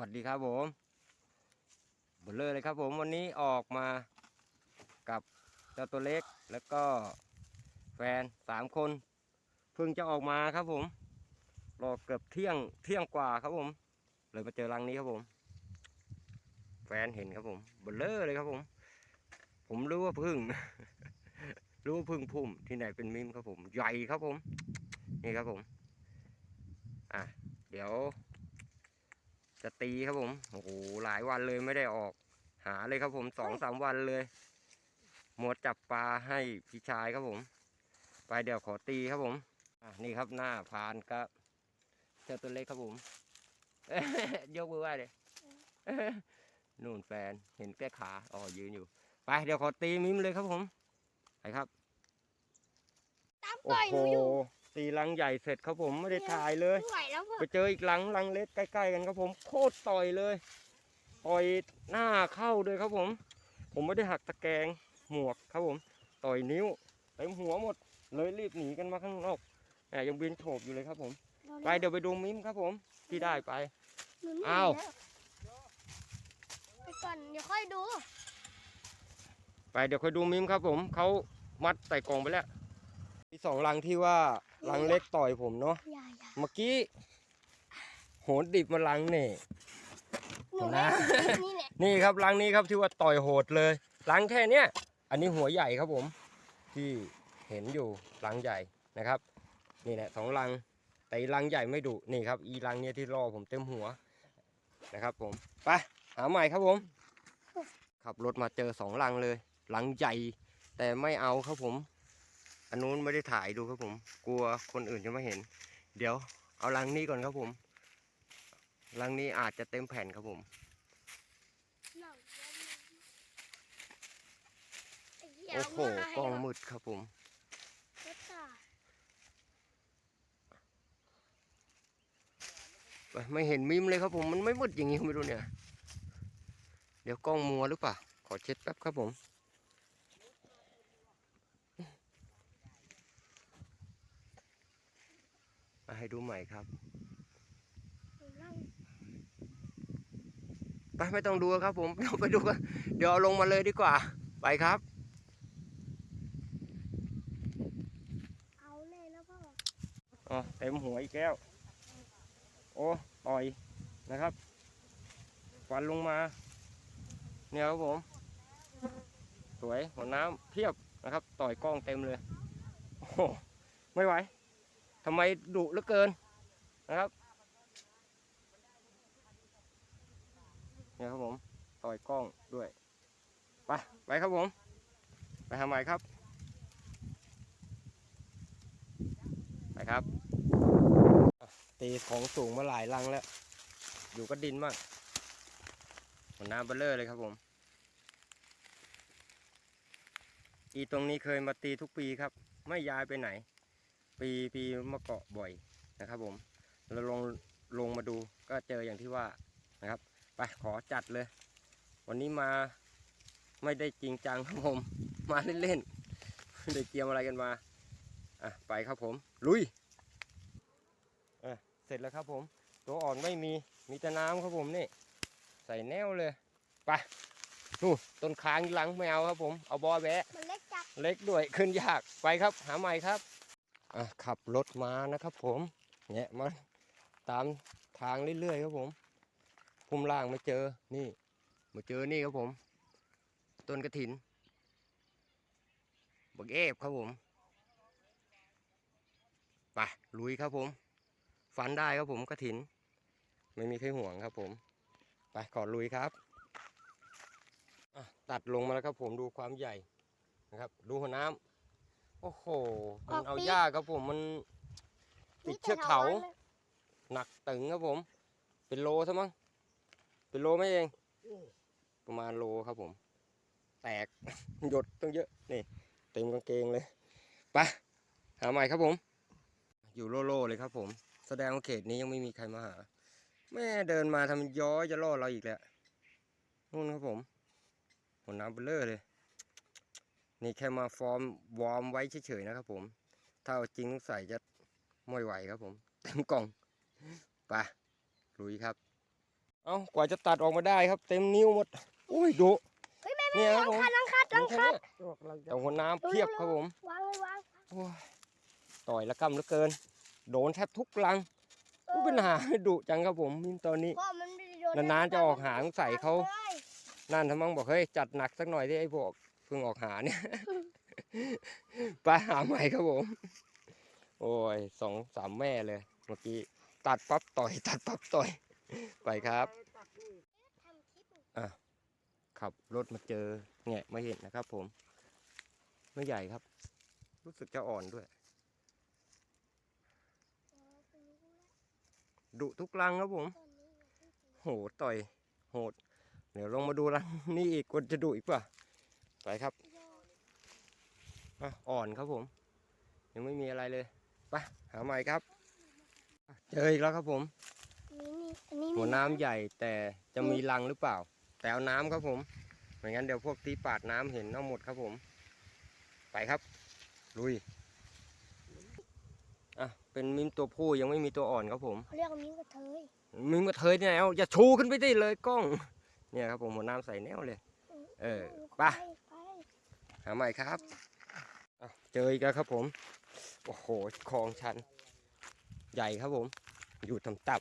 วัสดีครับผมบลเลอร์เลยครับผมวันนี้ออกมากับเจ้าตัวเล็กแล้วก็แฟนสามคน เพิ่งจะออกมาครับผม รอเกือบเที่ยงเที่ยงกว่าครับผม เลยมาเจอรังนี้ครับผม แฟนเห็นครับผมบลเลอร์เลยครับผม ผมรู้ว่าพึ่ง รู้ว่าพึ่งพุ่มที่ไหนเป็นมิมครับผม ใหญ่ครับผม นี่ครับผม อะเดี๋ยว จะตีครับผม โอ้โห หลายวันเลยไม่ได้ออก หาเลยครับผมสองสามวันเลย หมดจับปลาให้พี่ชายครับผม ไปเดี๋ยวขอตีครับผมอะนี่ครับหน้าพานครับเจ้าตัวเล็กครับผมยกมือไหว้เลยนู่นแฟนเห็นแก้ขาอ๋อยืนอยู่ ไปเดี๋ยวขอตีมิมเลยครับผมไปครับ ตามโอ้ต่อยหโหนูอยู่ ตีลังใหญ่เสร็จครับผมไม่ได้ถ่ายเลย ไม่ไหวแล้วพ่อไปเจออีกหลังลังเล็กใกล้ๆกันครับผมโคตรต่อยเลยต่อยหน้าเข้าด้วยครับผม ผมไม่ได้หักตะแกรงหมวกครับผม ต่อยนิ้วเต็มหัวหมด เลยรีบหนีกันมาข้างนอกแหมยังบินโฉบอยู่เลยครับผม ไปเดี๋ยวไปดูมิมครับผมที่ได้ไปหนูหนีอ้าวแล้วไปก่อนเดี๋ยวค่อยดู ไปเดี๋ยวค่อยดูมิมครับผมเขามัดใส่กล่องไปแล้วมีสองลังที่ว่า ลังเล็กต่อยผมเนาะอย่าอย่าเมื่อกี้ โหนดิบมาลังนี่หนูนะได้นี่แหละนี่ครับรังนี้ครับที่ว่าต่อยโหดเลยรังแค่เนี้ยอันนี้หัวใหญ่ครับผม ที่เห็นอยู่รังใหญ่นะครับ นี่แหละสองรังแต่อีรังใหญ่ไม่ดุนี่ครับ อีรังเนี้ยที่รอผมเต็มหัวนะครับ ผมไปหาใหม่ครับผม ขับรถมาเจอสองรังเลยรังใหญ่แต่ไม่เอาครับผม อันนู้นไม่ได้ถ่ายดูครับผม กลัวคนอื่นจะไม่เห็น เดี๋ยวเอารังนี้ก่อนครับผมรังนี้อาจจะเต็มแผ่นครับผมหนังไอ้เหี้ยโอ้โหมากล้องมืดครับผมรถตาไม่เห็นมิมเลยครับผม มันไม่มืดอย่างนี้ไม่รู้เนี่ย เดี๋ยวกล้องมัวหรือเปล่า ขอเช็ดแป๊บครับผม มา ให้ดูใหม่ครับหนูนั่งไปไม่ต้องดูครับ ผมเดี๋ยวไปดูกันเดี๋ยวเอาลงมาเลยดีกว่า ไปครับ เอาเลยแล้วพ่ออ๋อเต็มหัวอีกแก้วโอ้ต่อยนะครับฟันลงมา เนี่ยครับผม สวยหัวน้ำเพียบนะครับ ต่อยกล้องเต็มเลย โอ้โหไม่ไหว ทำไมดุเหลือเกินนะครับเนี่ยครับผมต่อยกล้องด้วยไปไปครับผม ไปทำไมครับ ไปครับตีของสูงมาหลายลังแล้ว อยู่ก็ดินมากหัวน้าเบลเลอร์เลยครับผม อีตรงนี้เคยมาตีทุกปีครับ ไม่ย้ายไปไหน ปีปีมาเกาะบ่อยนะครับผมเราลงลงมาดูก็เจออย่างที่ว่านะครับไปขอจัดเลย วันนี้มาไม่ได้จริงจังครับผม มาเล่นๆไม่ได้เตรียมอะไรกันมาอะไปครับผมลุยเสร็จแล้วครับผม ตัวอ่อนไม่มีมีแต่น้ำครับผมนี่ ใส่แนวเลยไปนู่นต้นค้างหลังไม่เอาครับผม เอาบอแบะมันเล็กจับเล็กด้วยขึ้นยากไปครับ หาใหม่ครับอะ ขับรถมานะครับผมเนี่ยมาตามทางเรื่อยๆครับผมพุ่มล่างไม่เจอนี่มาเจอนี่ครับผม ต้นกระถินบักเอฟครับผมไปลุยครับผมฟันได้ครับผมกระถิน ไม่มีใครห่วงครับผม ไปขอลุยครับตัดลงมาแล้วครับผมดูความใหญ่นะครับ ดูหัวน้ำ โอ้โห มันเอายากครับผมมันติดเชือกเขา หนักตึงครับผม เป็นโลซะมั้งเป็นโลไหมเอง ประมาณโลครับผม แตก หยดต้องเยอะ นี่เต็มกางเกงเลยไปหาใหม่ครับผม อยู่โล่โล่ๆเลยครับผม แสดงว่าเขตนี้ยังไม่มีใครมาหา แม่เดินมาทำย้อยจะล่อเราอีกแล้วนู่นครับผมหัวน้ำเบลเลอร์เลย นี่แค่มาฟอร์มวอร์มไว้เฉยๆนะครับ ผม ถ้าเอาจริงใส่จะไม่ไหวครับ ผมเต็มกล่องไปลุยครับ เอากว่าจะตัดออกมาได้ครับ เต็มนิ้วหมดอุ้ยดุเฮ้ยแม่เนี่แม่ยครับลังผมคัดลังคัดลังคัดแต่หัวน้ำเพียบครับผมวางเลยวางโอ้ยต่อยละกำเหลือเกิน โดนแทบทุกรังผู้เป็นหาดุจังครับผมมินตอนนี้พ่อมันไม่ได้โดนนานๆจะออกหางใส่เขาลยนั่นทำมังบอกเฮ้ยจัดหนักสักหน่อยที่ไอ้พวกเพิ่งออกหาเนี่ย ไปหาใหม่ครับผม โอ้ยสองสามแม่เลย เมื่อกี้ตัดปั๊บต่อย ตัดปั๊บต่อย ไปครับทำคลิปขับรถมาเจอแงะมาเห็นนะครับผม ไม่ใหญ่ครับ รู้สึกจะอ่อนด้วย ดุทุกรังครับผม โห ต่อย โหด เดี๋ยวลงมาดูรังนี่อีกควรจะดุอีกป่ะ ไปครับยอดอะอ่อนครับผม ยังไม่มีอะไรเลยไปหาใหม่ครับอะเจออีกแล้วครับผมนี่นี่อันนี้หัวน้ำใหญ่แต่จะมีรังหรือเปล่า แต่เอาน้ำครับผมไม่งั้นเดี๋ยวพวกตีปาดน้ำเห็นเอาหมดครับผม ไปครับลุยอะเป็นมิมตัวผู้ยังไม่มีตัวอ่อนครับผมเขาเรียกว่ามิ้งกระเทยมิมกระเทยที่ไหนเอาอย่าชูขึ้นไปได้เลยกล้อง เนี่ยครับผมหัวน้ำใส่แนวเลย เออไปไปหาใหม่ครับอะเจออีกแล้วครับผม โอ้โหคลองชัน ใหญ่ครับผม อยู่ต่ำลั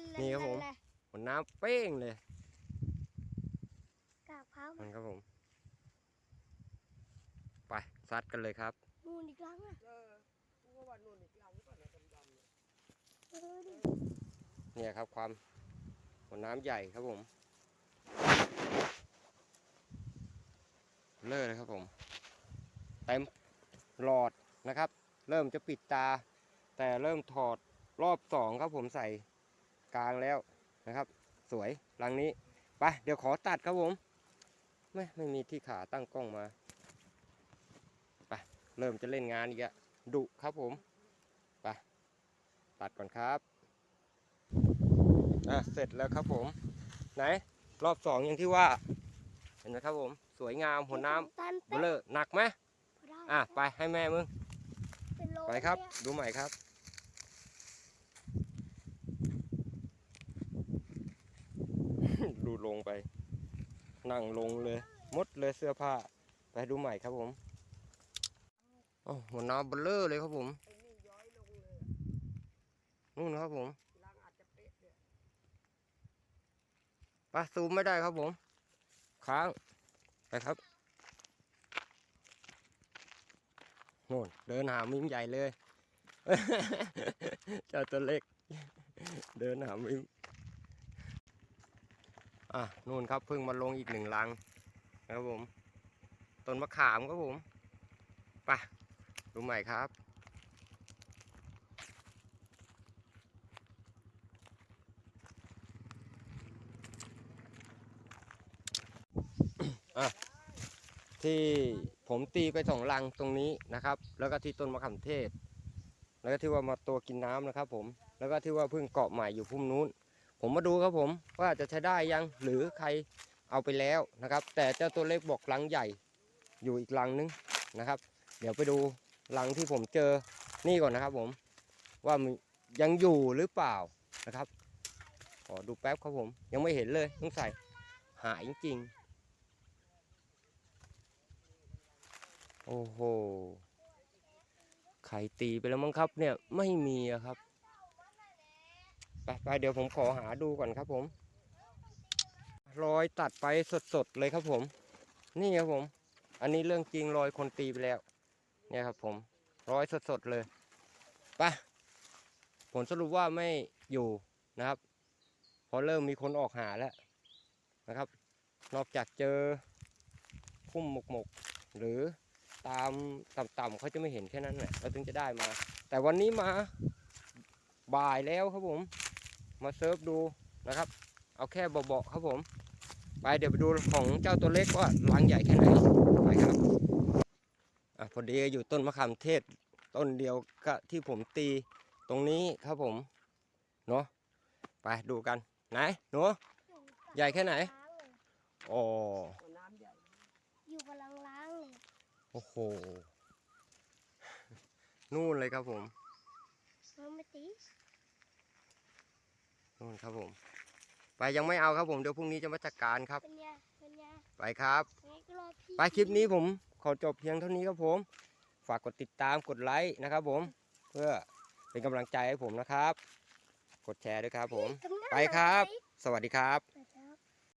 นนี่ครับผมลันๆหัวน้ำเป้งเลยกากเท้ามันครับผม ไปซัดกันเลยครับนู่นอีกครั้งอะเออดิเนี่ยครับความหัวน้ำใหญ่ครับผม เลอะเลยครับผมเต็มหลอดนะครับ เริ่มจะปิดตา แต่เริ่มถอดรอบสองครับผมใส่กลางแล้วนะครับ สวยรังนี้ไปเดี๋ยวขอตัดครับผม ไม่ไม่มีที่ขาตั้งกล้องมาไปเริ่มจะเล่นงานอีกอะดุครับผมไปตัดก่อนครับอะเสร็จแล้วครับผม ไหนรอบสองอย่างที่ว่า เห็นไหมครับผม วยงามหัวน้ตันำเบเป๊ะลอหนักไหมพอได้อะไปให้แม่มึงเป็นโลไปครับเลยอะดูใหม่ครับดูลงไป นั่งลงเลย มดเลยเสื้อผ้า ไปดูใหม่ครับผมโอ้หัวน้ำเบลอเลยครับผมนู่นครับผมไปซูมไม่ได้ครับผม ค้าง ไปครับโน่นเดินหามิมใหญ่เลยเจ้าตัวเล็ก เดินหามิมอะนู่นครับเพิ่งมาลงอีกหนึ่งลังนะครับผมต้นมะขามครับผมไปดูใหม่ครับ ที่ผมตีไปสองลังตรงนี้นะครับ แล้วก็ที่ต้นมะขามเทศ แล้วก็ที่ว่ามาตัวกินน้ำนะครับ ผมแล้วก็ที่ว่าเพิ่งเกาะใหม่อยู่พุ่มนู้น ผมมาดูครับผมว่าจะใช้ได้ยังหรือใครเอาไปแล้วนะครับ แต่เจ้าตัวเล็กบอกลังใหญ่อยู่อีกลังนึงนะครับ เดี๋ยวไปดูลังที่ผมเจอนี่ก่อนนะครับ ผมว่ามยังอยู่หรือเปล่านะครับขอดูแป๊บครับผม ยังไม่เห็นเลยต้องใส่หายจริง โอ้โห ไข่ตีไปแล้วมั้งครับเนี่ยไม่มีอะครับ ไปไปเดี๋ยวผมขอหาดูก่อนครับผม รอยตัดไปสดๆเลยครับผม นี่ครับผม อันนี้เรื่องจริงรอยคนตีไปแล้ว เนี่ยครับผมรอยสดๆเลยไปผลสรุปว่าไม่อยู่นะครับพอเริ่มมีคนออกหาแล้วนะครับ นอกจากเจอพุ่มหมกๆหรือ ตามต่ำๆเขาจะไม่เห็นแค่นั้นแหละเราถึงจะได้มา แต่วันนี้มาบ่ายแล้วครับผม มาเซิร์ฟดูนะครับ เอาแค่เบาๆครับผม ไปเดี๋ยวไปดูของเจ้าตัวเล็กว่ารังใหญ่แค่ไหนไปครับอะพอดีอยู่ต้นมะขามเทศต้นเดียวกับที่ผมตีตรงนี้ครับผมเนาะไปดูกันไหนหนูใหญ่แค่ไหนอ๋อ อยู่กำลังล้างเลย โอ้โห นู่นเลยครับผมมันไม่ตีนู่นครับผม ไปยังไม่เอาครับผม เดี๋ยวพรุ่งนี้จะมาจัดการครับเป็นไงเป็นไงไปครับงั้นก็รอพี่ไปคลิปนี้ผมขอจบเพียงเท่านี้ครับผม ฝากกดติดตามกดไลค์นะครับผม เพื่อเป็นกำลังใจให้ผมนะครับ กดแชร์ด้วยครับผมทำหน้าไปครับหน่อยสวัสดีครับไป